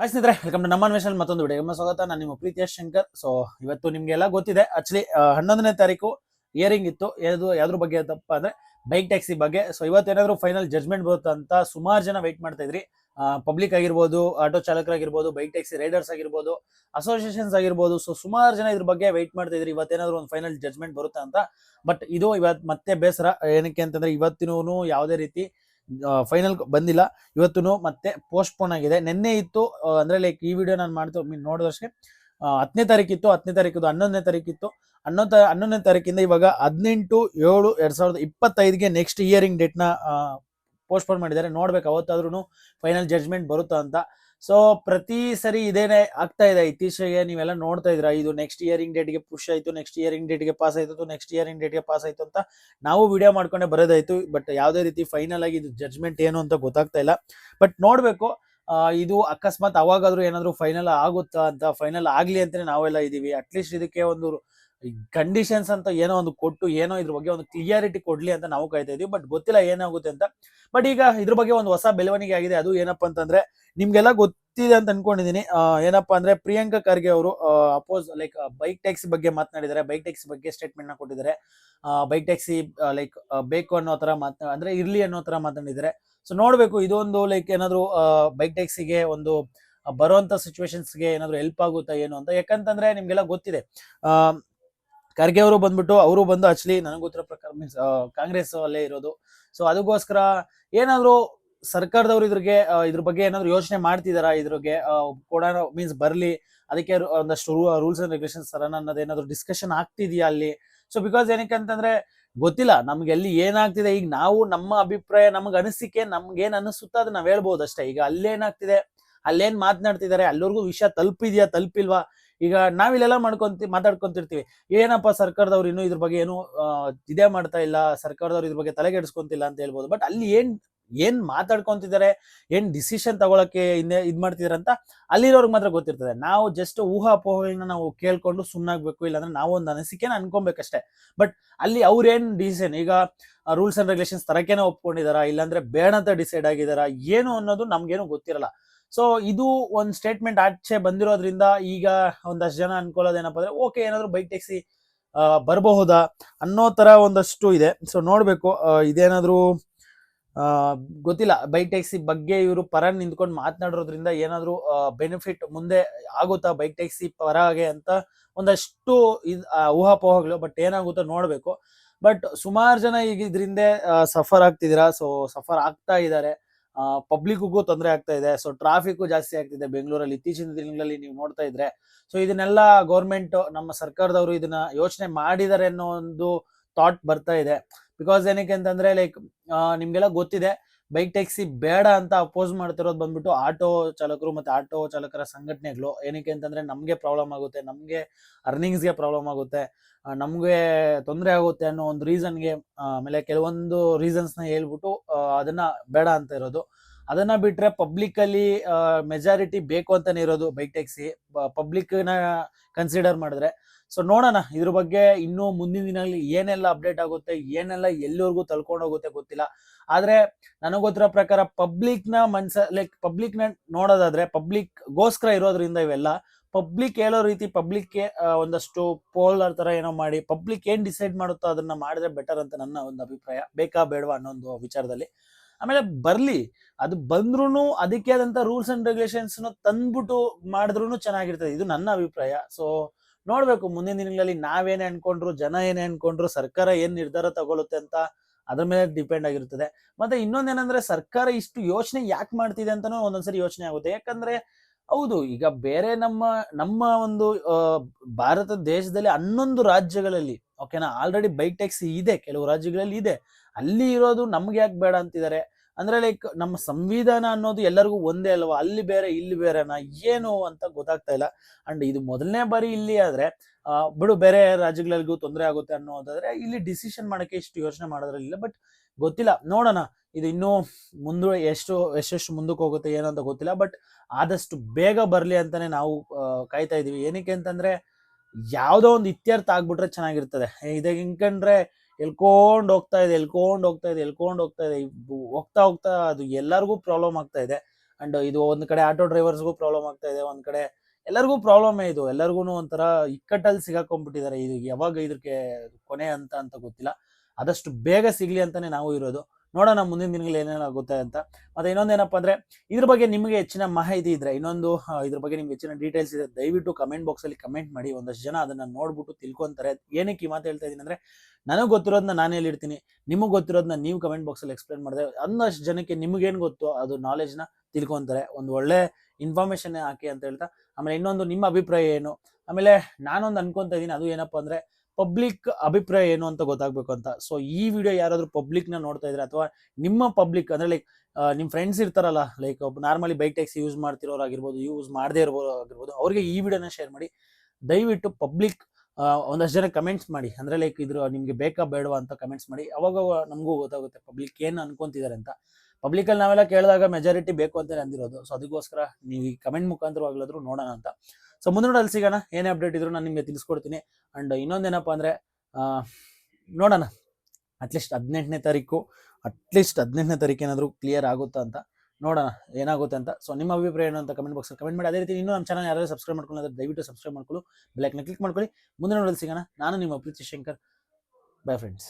Hi ಸ್ನೇಹಿತರೆ welcome to ನಮ್ಮ ಅನ್ವೇಷಣೆ ಮತ್ತೊಂದು ವಿಡಿಯೋ ನಿಮ್ಮ ಸ್ವಾಗತ, ನಾನು ನಿಮ್ಮ ಪ್ರೀತಿಯ ಶಂಕರ್. ಸೊ ಇವತ್ತು ನಿಮ್ಗೆಲ್ಲ ಗೊತ್ತಿದೆ ಆಕ್ಚುಲಿ ಹನ್ನೊಂದನೇ ತಾರೀಕು ಇಯರಿಂಗ್ ಇತ್ತು. ಯಾವುದು, ಯಾವ್ದ್ರ ಬಗ್ಗೆ ಅಂತಪ್ಪ ಅಂದ್ರೆ ಬೈಕ್ ಟ್ಯಾಕ್ಸಿ ಬಗ್ಗೆ. ಸೊ ಇವತ್ತೇನಾದ್ರೂ ಫೈನಲ್ ಜಜ್ಮೆಂಟ್ ಬರುತ್ತೆ ಅಂತ ಸುಮಾರು ಜನ ವೆಯ್ಟ್ ಮಾಡ್ತಾ ಇದ್ರಿ. ಪಬ್ಲಿಕ್ ಆಗಿರ್ಬೋದು ಆಟೋ ಚಾಲಕರಾಗಿರ್ಬೋದು ಬೈಕ್ ಟ್ಯಾಕ್ಸಿ ರೈಡರ್ಸ್ ಆಗಿರ್ಬೋದು ಅಸೋಸಿಯೇಷನ್ಸ್ ಆಗಿರ್ಬೋದು. ಸೊ ಸುಮಾರು ಜನ ಇದ್ರ ಬಗ್ಗೆ ವೆಯ್ಟ್ ಮಾಡ್ತಾ ಇದ್ರಿ. ಇವತ್ತೇನಾದ್ರು ಒಂದು ಫೈನಲ್ ಜಜ್ಮೆಂಟ್ ಬರುತ್ತಾ ಅಂತ. ಬಟ್ ಇದು ಇವತ್ತು ಮತ್ತೆ ಬೇಸರ. ಏನಕ್ಕೆ ಅಂತಂದ್ರೆ ಇವತ್ತಿನೂ ಯಾವುದೇ ರೀತಿ ಫೈನಲ್ ಬಂದಿಲ್ಲ. ಇವತ್ತು ಮತ್ತೆ ಪೋಸ್ಟ್ಪೋನ್ ಆಗಿದೆ. ನಿನ್ನೆ ಇತ್ತು ಅಂದ್ರೆ ಲೈಕ್ ಈ ವಿಡಿಯೋ ನಾನು ಮಾಡ್ತಾ ನೋಡಿದಷ್ಟೇ ಹತ್ತನೇ ತಾರೀಕಿತ್ತು ಹತ್ತನೇ ತಾರೀಕಿದ್ದು ಹನ್ನೊಂದನೇ ತಾರೀಕಿತ್ತು. ಹನ್ನೊಂದು ಹನ್ನೊಂದನೇ ತಾರೀಕಿಂದ ಇವಾಗ ಹದಿನೆಂಟು ಏಳು ಎರಡ್ ಸಾವಿರದ ಇಪ್ಪತ್ತೈದಿಗೆ ನೆಕ್ಸ್ಟ್ ಇಯರಿಂಗ್ ಡೇಟ್ನ ಪೋಸ್ಟ್ಪೋನ್ ಮಾಡಿದ್ದಾರೆ. ನೋಡ್ಬೇಕು ಅವತ್ತಾದ್ರೂ ಫೈನಲ್ ಜಡ್ಜ್ಮೆಂಟ್ ಬರುತ್ತಾ ಅಂತ. ಸೊ ಪ್ರತಿ ಸರಿ ಇದೇನೆ ಆಗ್ತಾ ಇದೆ. ಇತ್ತೀಚೆಗೆ ನೀವೆಲ್ಲ ನೋಡ್ತಾ ಇದ್ರ ಇದು ನೆಕ್ಸ್ಟ್ ಇಯರಿಂಗ್ ಡೇಟ್ಗೆ ಪುಷ್ ಆಯಿತು ನೆಕ್ಸ್ಟ್ ಇಯರಿಂಗ್ ಡೇಟ್ಗೆ ಪಾಸ್ ಆಯ್ತು ನೆಕ್ಸ್ಟ್ ಇಯರಿಂಗ್ ಡೇಟ್ಗೆ ಪಾಸ್ ಆಯ್ತು ಅಂತ ನಾವು ವಿಡಿಯೋ ಮಾಡ್ಕೊಂಡೆ ಬರೋದಾಯ್ತು. ಬಟ್ ಯಾವುದೇ ರೀತಿ ಫೈನಲ್ ಆಗಿ ಇದು ಜಡ್ಜ್ಮೆಂಟ್ ಏನು ಅಂತ ಗೊತ್ತಾಗ್ತಾ ಇಲ್ಲ. ಬಟ್ ನೋಡ್ಬೇಕು ಇದು ಅಕಸ್ಮಾತ್ ಅವಾಗಾದ್ರೂ ಏನಾದ್ರು ಫೈನಲ್ ಆಗುತ್ತಾ ಅಂತ ಫೈನಲ್ ಆಗ್ಲಿ ಅಂತಾನೆ ನಾವೆಲ್ಲ ಇದೀವಿ. ಅಟ್ಲೀಸ್ಟ್ ಇದಕ್ಕೆ ಒಂದು ಕಂಡೀಷನ್ಸ್ ಅಂತ ಏನೋ ಒಂದು ಕೊಟ್ಟು ಏನೋ ಇದ್ರ ಬಗ್ಗೆ ಒಂದು ಕ್ಲಿಯಾರಿಟಿ ಕೊಡ್ಲಿ ಅಂತ ನಾವು ಕಾಯ್ತಾ ಇದೀವಿ. ಬಟ್ ಗೊತ್ತಿಲ್ಲ ಏನಾಗುತ್ತೆ ಅಂತ. ಬಟ್ ಈಗ ಇದ್ರ ಬಗ್ಗೆ ಒಂದು ಹೊಸ ಬೆಳವಣಿಗೆ ಆಗಿದೆ. ಅದು ಏನಪ್ಪಾ ಅಂತಂದ್ರೆ ನಿಮ್ಗೆಲ್ಲ ಗೊತ್ತಿದೆ ಅಂತ ಅನ್ಕೊಂಡಿದೀನಿ. ಏನಪ್ಪಾ ಅಂದ್ರೆ ಪ್ರಿಯಾಂಕಾ ಖರ್ಗೆ ಅವರು ಅಪೋಸ್ ಲೈಕ್ ಬೈಕ್ ಟ್ಯಾಕ್ಸಿ ಬಗ್ಗೆ ಮಾತನಾಡಿದ್ದಾರೆ ಬೈಕ್ ಟ್ಯಾಕ್ಸಿ ಬಗ್ಗೆ ಸ್ಟೇಟ್ಮೆಂಟ್ನ ಕೊಟ್ಟಿದ್ದಾರೆ ಬೈಕ್ ಟ್ಯಾಕ್ಸಿ ಲೈಕ್ ಬೇಕು ಅನ್ನೋ ತರ ಮಾತನಾ ಅಂದ್ರೆ ಇರ್ಲಿ ಅನ್ನೋ ತರ ಮಾತನಾಡಿದ್ದಾರೆ ಸೊ ನೋಡ್ಬೇಕು ಇದೊಂದು ಲೈಕ್ ಏನಾದ್ರು ಬೈಕ್ ಟ್ಯಾಕ್ಸಿಗೆ ಒಂದು ಬರುವಂತ ಸಿಚುವೇಶನ್ಸ್ಗೆ ಏನಾದ್ರು ಹೆಲ್ಪ್ ಆಗುತ್ತಾ ಏನು ಅಂತ. ಯಾಕಂತಂದ್ರೆ ನಿಮ್ಗೆಲ್ಲ ಗೊತ್ತಿದೆ. ಆ, ಖರ್ಗೆ ಅವರು ಬಂದ್ಬಿಟ್ಟು, ಅವರು ಬಂದು ಆಕ್ಚುಲಿ ನನಗೆ ಗೊತ್ತಿರೋ ಪ್ರಕಾರ ಮೀನ್ಸ್ ಕಾಂಗ್ರೆಸ್ ಅಲ್ಲೇ ಇರೋದು. ಸೊ ಅದಕ್ಕೋಸ್ಕರ ಏನಾದ್ರು ಸರ್ಕಾರದವ್ರು ಇದ್ರಿಗೆ ಇದ್ರ ಬಗ್ಗೆ ಏನಾದ್ರು ಯೋಚನೆ ಮಾಡ್ತಿದಾರಾ ಇದ್ರಿಗೆ? ಕೊಡೋಣ ಮೀನ್ಸ್ ಬರ್ಲಿ, ಅದಕ್ಕೆ ಒಂದಷ್ಟು ರೂಲ್ಸ್ ಅಂಡ್ ರೆಗ್ಯುಲೇಷನ್ಸ್ ತರ ಅನ್ನೋದು ಏನಾದ್ರು ಡಿಸ್ಕಷನ್ ಆಗ್ತಿದ್ಯಾ ಅಲ್ಲಿ? ಸೊ ಬಿಕಾಸ್ ಏನಕ್ಕೆ ಅಂತಂದ್ರೆ, ಗೊತ್ತಿಲ್ಲ, ನಮ್ಗೆ ಎಲ್ಲಿ ಏನಾಗ್ತಿದೆ, ಈಗ ನಾವು ನಮ್ಮ ಅಭಿಪ್ರಾಯ, ನಮ್ಗೆ ಅನಿಸಿಕೆ, ನಮ್ಗೆ ಏನ್ ಅನಿಸುತ್ತೋ ಅದನ್ನ ನಾವ್ ಹೇಳ್ಬೋದು ಅಷ್ಟೇ. ಈಗ ಅಲ್ಲೇನಾಗ್ತಿದೆ ಅಲ್ಲೇನ್ ಮಾತನಾಡ್ತಿದ್ದಾರೆ ಅಲ್ಲಿವರೆಗೂ ವಿಷಯ ತಲುಪಿದ್ಯಾ? ತಲುಪಿಲ್ವಾ? ಈಗ ನಾವಿಲ್ಲೆಲ್ಲ ಮಾಡ್ಕೊಂತಿ, ಮಾತಾಡ್ಕೊಂತಿರ್ತೀವಿ. ಏನಪ್ಪ ಸರ್ಕಾರದವ್ರು ಇನ್ನೂ ಇದ್ರ ಬಗ್ಗೆ ಏನು ಇದೇ ಮಾಡ್ತಾ ಇಲ್ಲ, ಸರ್ಕಾರದವ್ರು ಇದ್ರ ಬಗ್ಗೆ ತಲೆಗೆಡ್ಸ್ಕೊಂತಿಲ್ಲ ಅಂತ ಹೇಳ್ಬೋದು. ಬಟ್ ಅಲ್ಲಿ ಏನ್ ಏನ್ ಮಾತಾಡ್ಕೊಂತಿದ್ದಾರೆ ಏನ್ ಡಿಸಿಷನ್ ತಗೊಳಕ್ಕೆ ಇನ್ನೇ ಇದ್ ಮಾಡ್ತಿದಾರೆ ಅಂತ ಅಲ್ಲಿರೋರ್ಗೆ ಮಾತ್ರ ಗೊತ್ತಿರ್ತದೆ. ನಾವು ಜಸ್ಟ್ ಊಹಾಪೋಹಗಳನ್ನ ನಾವು ಕೇಳ್ಕೊಂಡು ಸುಮ್ಮನಾಗ್ಬೇಕು ಇಲ್ಲಾಂದ್ರೆ ನಾವು ಒಂದು ಅನಿಸಿಕೆನ ಅನ್ಕೊಬೇಕಷ್ಟೇ. ಬಟ್ ಅಲ್ಲಿ ಅವ್ರೇನ್ ಡಿಸಿಷನ್? ಈಗ ರೂಲ್ಸ್ ಅಂಡ್ ರೆಗ್ಯುಲೇಷನ್ಸ್ ತರಕೇನೆ ಒಪ್ಕೊಂಡಿದಾರ? ಇಲ್ಲಾಂದ್ರೆ ಬೇಡ ಅಂತ ಡಿಸೈಡ್ ಆಗಿದಾರ? ಏನು ಅನ್ನೋದು ನಮ್ಗೇನು ಗೊತ್ತಿರಲ್ಲ. ಸೊ ಇದು ಒಂದ್ ಸ್ಟೇಟ್ಮೆಂಟ್ ಆಚೆ ಬಂದಿರೋದ್ರಿಂದ ಈಗ ಒಂದಷ್ಟು ಜನ ಅನ್ಕೊಳ್ಳೋದೇನಪ್ಪ ಅಂದ್ರೆ ಓಕೆ ಏನಾದ್ರು ಬೈಕ್ ಟ್ಯಾಕ್ಸಿ ಬರಬಹುದಾ ಅನ್ನೋ ತರ ಒಂದಷ್ಟು ಇದೆ. ಸೊ ನೋಡ್ಬೇಕು ಇದೇನಾದ್ರೂ ಗೊತ್ತಿಲ್ಲ ಬೈಕ್ ಟ್ಯಾಕ್ಸಿ ಬಗ್ಗೆ ಇವರು ಪರ ನಿಂತ್ಕೊಂಡು ಮಾತನಾಡೋದ್ರಿಂದ ಏನಾದ್ರೂ ಬೆನಿಫಿಟ್ ಮುಂದೆ ಆಗುತ್ತಾ ಬೈಕ್ ಟ್ಯಾಕ್ಸಿ ಪರಗೆ ಅಂತ ಒಂದಷ್ಟು ಇದು ಊಹಾಪೋಹಗಳು ಬಟ್ ಏನಾಗುತ್ತೋ ನೋಡ್ಬೇಕು. ಬಟ್ ಸುಮಾರು ಜನ ಈಗ ಇದರಿಂದ ಸಫರ್ ಆಗ್ತಿದ್ದೀರಾ? ಸೊ ಸಫರ್ ಆಗ್ತಾ ಇದ್ದಾರೆ. ಪಬ್ಲಿಕ್ಗೂ ತೊಂದರೆ ಆಗ್ತಾ ಇದೆ. ಸೊ ಟ್ರಾಫಿಕ್ ಜಾಸ್ತಿ ಆಗ್ತಿದೆ ಬೆಂಗಳೂರಲ್ಲಿ. ಇತ್ತೀಚಿನ ದಿನಗಳಲ್ಲಿ ನೀವು ನೋಡ್ತಾ ಇದ್ರೆ. ಸೊ ಇದನ್ನೆಲ್ಲ ಗೌರ್ಮೆಂಟ್ ನಮ್ಮ ಸರ್ಕಾರದವರು ಇದನ್ನ ಯೋಚನೆ ಮಾಡಿದ್ದಾರೆ ಅನ್ನೋ ಒಂದು ಥಾಟ್ ಬರ್ತಾ ಇದೆ. ಬಿಕಾಸ್ ಏನಕ್ಕೆ ಅಂತಂದ್ರೆ ಲೈಕ್ ನಿಮ್ಗೆಲ್ಲ ಗೊತ್ತಿದೆ. ಬೈಕ್ ಟ್ಯಾಕ್ಸಿ ಬೇಡ ಅಂತ ಅಪೋಸ್ ಮಾಡ್ತಿರೋದು ಬಂದ್ಬಿಟ್ಟು ಆಟೋ ಚಾಲಕರು ಮತ್ತೆ ಆಟೋ ಚಾಲಕರ ಸಂಘಟನೆಗಳು. ಏನಕ್ಕೆ ಅಂತಂದ್ರೆ ನಮ್ಗೆ ಪ್ರಾಬ್ಲಮ್ ಆಗುತ್ತೆ, ನಮ್ಗೆ ಅರ್ನಿಂಗ್ಸ್ಗೆ ಪ್ರಾಬ್ಲಮ್ ಆಗುತ್ತೆ ನಮಗೆ ತೊಂದರೆ ಆಗುತ್ತೆ ಅನ್ನೋ ಒಂದು ರೀಸನ್ಗೆ ಆಮೇಲೆ ಕೆಲವೊಂದು ರೀಸನ್ಸ್ನ ಹೇಳ್ಬಿಟ್ಟು ಅದನ್ನ ಬೇಡ ಅಂತ ಇರೋದು. ಅದನ್ನ ಬಿಟ್ರೆ ಪಬ್ಲಿಕ್ ಅಲ್ಲಿ ಮೆಜಾರಿಟಿ ಬೇಕು ಅಂತಾನೆ ಇರೋದು ಬೈಕ್ ಟ್ಯಾಕ್ಸಿ ಪಬ್ಲಿಕ್ನ ಕನ್ಸಿಡರ್ ಮಾಡಿದ್ರೆ. ಸೊ ನೋಡೋಣ. ಇದ್ರ ಬಗ್ಗೆ ಇನ್ನೂ ಮುಂದಿನ ದಿನಗಳಲ್ಲಿ ಏನೆಲ್ಲ ಅಪ್ಡೇಟ್ ಆಗುತ್ತೆ, ಏನೆಲ್ಲ ಎಲ್ಲಿವರೆಗೂ ತಳ್ಕೊಂಡು ಹೋಗುತ್ತೆ ಗೊತ್ತಿಲ್ಲ. ಆದ್ರೆ ನನಗೊತ್ತಿರೋ ಗೊತ್ತಿರೋ ಪ್ರಕಾರ ಪಬ್ಲಿಕ್ನ ಮನ್ಸ ಲೈಕ್ ಪಬ್ಲಿಕ್ನ ನೋಡೋದಾದ್ರೆ ಪಬ್ಲಿಕ್ ಗೋಸ್ಕರ ಇರೋದ್ರಿಂದ ಇವೆಲ್ಲ ಪಬ್ಲಿಕ್ ಹೇಳೋ ರೀತಿ ಪಬ್ಲಿಕ್ಗೆ ಒಂದಷ್ಟು ಪೋಲ್ ತರ ಏನೋ ಮಾಡಿ ಪಬ್ಲಿಕ್ ಏನ್ ಡಿಸೈಡ್ ಮಾಡುತ್ತೋ ಅದನ್ನ ಮಾಡಿದ್ರೆ ಬೆಟರ್ ಅಂತ ನನ್ನ ಒಂದು ಅಭಿಪ್ರಾಯ. ಬೇಕಾ ಬೇಡವಾ ಅನ್ನೋ ಒಂದು ವಿಚಾರದಲ್ಲಿ. ಆಮೇಲೆ ಬರ್ಲಿ, ಅದು ಬಂದ್ರೂ ಅದಕ್ಕೆ ಆದಂತ ರೂಲ್ಸ್ ಅಂಡ್ ರೆಗ್ಯುಲೇಷನ್ಸ್ ತಂದ್ಬಿಟ್ಟು ಮಾಡಿದ್ರು ಚೆನ್ನಾಗಿರ್ತದೆ. ಇದು ನನ್ನ ಅಭಿಪ್ರಾಯ. ಸೊ ನೋಡ್ಬೇಕು, ಮುಂದಿನ ದಿನಗಳಲ್ಲಿ ನಾವೇನೇ ಅನ್ಕೊಂಡ್ರು, ಜನ ಏನೇ ಅನ್ಕೊಂಡ್ರು, ಸರ್ಕಾರ ಏನ್ ನಿರ್ಧಾರ ತಗೊಳುತ್ತೆ ಅಂತ ಅದ್ರ ಮೇಲೆ ಡಿಪೆಂಡ್ ಆಗಿರ್ತದೆ. ಮತ್ತೆ ಇನ್ನೊಂದೇನಂದ್ರೆ ಸರ್ಕಾರ ಇಷ್ಟು ಯೋಚನೆ ಯಾಕೆ ಮಾಡ್ತಿದೆ ಅಂತಾನೂ ಒಂದೊಂದ್ಸರಿ ಯೋಚನೆ ಆಗುತ್ತೆ. ಯಾಕಂದ್ರೆ, ಹೌದು, ಈಗ ಬೇರೆ ನಮ್ಮ ನಮ್ಮ ಒಂದು ಭಾರತ ದೇಶದಲ್ಲಿ ಹನ್ನೊಂದು ರಾಜ್ಯಗಳಲ್ಲಿ ಓಕೆನಾ ಆಲ್ರೆಡಿ ಬೈಕ್ ಟ್ಯಾಕ್ಸಿ ಇದೆ, ಕೆಲವು ರಾಜ್ಯಗಳಲ್ಲಿ ಇದೆ. ಅಲ್ಲಿ ಇರೋದು ನಮ್ಗೆ ಯಾಕೆ ಬೇಡ ಅಂತಿದ್ದಾರೆ ಅಂದ್ರೆ ಲೈಕ್ ನಮ್ಮ ಸಂವಿಧಾನ ಅನ್ನೋದು ಎಲ್ಲರಿಗೂ ಒಂದೇ ಅಲ್ವಾ? ಅಲ್ಲಿ ಬೇರೆ, ಇಲ್ಲಿ ಬೇರೆನಾ? ಏನು ಅಂತ ಗೊತ್ತಾಗ್ತಾ ಇಲ್ಲ. ಅಂಡ್ ಇದು ಮೊದಲನೇ ಬಾರಿ ಇಲ್ಲಿ ಆದ್ರೆ ಬಿಡು ಬೇರೆ ರಾಜ್ಯಗಳಿಗೂ ತೊಂದರೆ ಆಗುತ್ತೆ ಅನ್ನೋದಾದ್ರೆ ಇಲ್ಲಿ ಡಿಸಿಷನ್ ಮಾಡಕ್ಕೆ ಇಷ್ಟು ಯೋಚನೆ ಮಾಡೋದ್ರಲ್ಲಿಲ್ಲ ಬಟ್ ಗೊತ್ತಿಲ್ಲ. ನೋಡೋಣ. ಇದು ಇನ್ನೂ ಮುಂದೆ ಎಷ್ಟು, ಎಷ್ಟೆಷ್ಟು ಮುಂದಕ್ಕೆ ಹೋಗುತ್ತೆ ಏನಂತ ಗೊತ್ತಿಲ್ಲ. ಬಟ್ ಆದಷ್ಟು ಬೇಗ ಬರಲಿ ಅಂತಾನೆ ನಾವು ಕಾಯ್ತಾ ಇದೀವಿ. ಏನಕ್ಕೆ ಅಂತಂದ್ರೆ, ಯಾವುದೋ ಒಂದು ಇತ್ಯರ್ಥ ಆಗ್ಬಿಟ್ರೆ ಚೆನ್ನಾಗಿರ್ತದೆ. ಇದಾಗ ಹಿಂಕಂಡ್ರೆ ಎಲ್ಕೊಂಡ್ ಹೋಗ್ತಾ ಇದೆ, ಎಲ್ಕೊಂಡು ಹೋಗ್ತಾ ಇದೆ, ಎಲ್ಕೊಂಡು ಹೋಗ್ತಾ ಇದೆ. ಹೋಗ್ತಾ ಹೋಗ್ತಾ ಅದು ಎಲ್ಲರಿಗೂ ಪ್ರಾಬ್ಲಮ್ ಆಗ್ತಾ ಇದೆ. ಅಂಡ್ ಇದು ಒಂದ್ ಕಡೆ ಆಟೋ ಡ್ರೈವರ್ಸ್ಗೂ ಪ್ರಾಬ್ಲಮ್ ಆಗ್ತಾ ಇದೆ, ಒಂದ್ ಕಡೆ ಎಲ್ಲರಿಗೂ ಪ್ರಾಬ್ಲಮ್ ಇದು. ಎಲ್ಲರಿಗೂ ಒಂಥರ ಇಕ್ಕಟ್ಟಲ್ಲಿ ಸಿಗಾಕೊಂಡ್ಬಿಟ್ಟಿದ್ದಾರೆ. ಇದು ಯಾವಾಗ ಇದಕ್ಕೆ ಕೊನೆ ಅಂತ ಅಂತ ಗೊತ್ತಿಲ್ಲ. ಆದಷ್ಟು ಬೇಗ ಸಿಗ್ಲಿ ಅಂತಾನೆ ನಾವು ಇರೋದು. ನೋಡೋಣ ಮುಂದಿನ ದಿನಗಳಲ್ಲಿ ಏನೇನಾಗುತ್ತೆ ಅಂತ. ಮತ್ತೆ ಇನ್ನೊಂದೇನಪ್ಪ ಅಂದ್ರೆ, ಇದ್ರ ಬಗ್ಗೆ ನಿಮಗೆ ಹೆಚ್ಚಿನ ಮಾಹಿತಿ ಇದ್ರೆ, ಇನ್ನೊಂದು ಇದ್ರ ಬಗ್ಗೆ ನಿಮ್ಗೆ ಹೆಚ್ಚಿನ ಡೀಟೇಲ್ಸ್ ಇದೆ ದಯವಿಟ್ಟು ಕಮೆಂಟ್ ಬಾಕ್ಸ್ ಅಲ್ಲಿ ಕಮೆಂಟ್ ಮಾಡಿ, ಒಂದಷ್ಟು ಜನ ಅದನ್ನ ನೋಡ್ಬಿಟ್ಟು ತಿಳ್ಕೊಂತಾರೆ. ಏನಕ್ಕೆ ಈ ಮಾತು ಹೇಳ್ತಾ ಇದೀನಿ ಅಂದ್ರೆ, ನನಗೆ ಗೊತ್ತಿರೋದನ್ನ ನಾನು ಹೇಳಿರ್ತೀನಿ. ನಿಮಗೆ ಗೊತ್ತಿರೋದನ್ನ ನೀವು ಕಮೆಂಟ್ ಬಾಕ್ಸ್ ಅಲ್ಲಿ ಎಕ್ಸ್ಪ್ಲೇನ್ ಮಾಡಿದ್ರೆ ಒಂದಷ್ಟು ಜನಕ್ಕೆ ನಿಮಗೇನು ಗೊತ್ತು ಅದು ನಾಲೆಜ್ನ ತಿಳ್ಕೊಂತಾರೆ. ಒಂದು ಒಳ್ಳೆ ಇನ್ಫಾರ್ಮೇಶನ್ ಹಾಕಿ ಅಂತ ಹೇಳ್ತಾ, ಆಮೇಲೆ ಇನ್ನೊಂದು ನಿಮ್ಮ ಅಭಿಪ್ರಾಯ ಏನು? ಆಮೇಲೆ ನಾನೊಂದು ಅನ್ಕೊಂತ ಇದ್ದೀನಿ, ಅದು ಏನಪ್ಪಾ ಅಂದ್ರೆ ಪಬ್ಲಿಕ್ ಅಭಿಪ್ರಾಯ ಏನು ಅಂತ ಗೊತ್ತಾಗ್ಬೇಕು ಅಂತ. ಸೊ ಈ ವಿಡಿಯೋ ಯಾರಾದ್ರೂ ಪಬ್ಲಿಕ್ನ ನೋಡ್ತಾ ಇದ್ರೆ ಅಥವಾ ನಿಮ್ಮ ಪಬ್ಲಿಕ್ ಅಂದ್ರೆ ಲೈಕ್ ನಿಮ್ಮ ಫ್ರೆಂಡ್ಸ್ ಇರ್ತಾರಲ್ಲ like normally bike taxi use ಮಾಡ್ತಿರೋರಾಗಿರ್ಬೋದು use ಮಾಡದೇ ಇರ್ಬೋದು ಆಗಿರ್ಬೋದು ಅವ್ರಿಗೆ ಈ ವಿಡಿಯೋನ ಶೇರ್ ಮಾಡಿ. ದಯವಿಟ್ಟು ಪಬ್ಲಿಕ್ ಒಂದಷ್ಟು ಜನ ಕಮೆಂಟ್ಸ್ ಮಾಡಿ. ಅಂದ್ರೆ ಲೈಕ್ ಇದ್ರ ನಿಮ್ಗೆ ಬೇಕಾ ಬೇಡವಾ ಅಂತ ಕಮೆಂಟ್ಸ್ ಮಾಡಿ. ಅವಾಗ ನಮಗೂ ಗೊತ್ತಾಗುತ್ತೆ ಪಬ್ಲಿಕ್ ಏನು ಅನ್ಕೊಂತಿದ್ದಾರೆ ಅಂತ. ಪಬ್ಲಿಕ್ ಅಲ್ಲಿ ನಾವೆಲ್ಲ ಕೇಳಿದಾಗ ಮೆಜಾರಿಟಿ ಬೇಕು ಅಂತಾನೆ ಅಂದಿರೋದು. ಸೊ ಅದಕ್ಕೋಸ್ಕರ ನೀವು ಈ ಕಮೆಂಟ್ ಮುಖಾಂತರವಾಗ್ಲಾದ್ರೂ ನೋಡೋಣ ಅಂತ. ಸೊ ಮುಂದಿನ ಸಿಗೋಣ. ಏನೇ ಅಪ್ಡೇಟ್ ಇದ್ರು ನಾನು ನಿಮಗೆ ತಿಳಿಸ್ಕೊಡ್ತೀನಿ. ಅಂಡ್ ಇನ್ನೊಂದೇನಪ್ಪ ಅಂದರೆ ನೋಡೋಣ. ಅಟ್ಲೀಸ್ಟ್ ಹದಿನೆಂಟನೇ ತಾರೀಕು ಅಟ್ಲೀಸ್ಟ್ ಹದಿನೆಂಟನೇ ತಾರೀಕು ಏನಾದರೂ ಕ್ಲಿಯರ್ ಆಗುತ್ತಾ ಅಂತ ನೋಡೋಣ, ಏನಾಗುತ್ತೆ ಅಂತ. ಸೊ ನಿಮ್ಮ ಅಭಿಪ್ರಾಯ ಏನು ಅಂತ ಕಮೆಂಟ್ ಬಾಕ್ಸ್ ಕಮೆಂಟ್ ಮಾಡಿ. ಅದೇ ರೀತಿ ಇನ್ನೂ ನಮ್ಮ ಚಾನಲ್ ಯಾರಾದರೂ ಸಬ್ಸ್ಕ್ರೈಬ್ ಮಾಡ್ಕೊಳ್ಳೋದ್ರೆ ದಯವಿಟ್ಟು ಸಬ್ಸ್ಕ್ರೈಬ್ ಮಾಡ್ಕೊಳ್ಳಿ ಬೆಲೈಕ್ನ ಕ್ಲಿಕ್ ಮಾಡ್ಕೊಳ್ಳಿ. ಮುಂದಿನ ನೋಡಲ್ಲಿ ಸಿಗೋಣ. ನಾನು ನಿಮ್ಮ ಪ್ರೀತಿ ಶಂಕರ್. By friends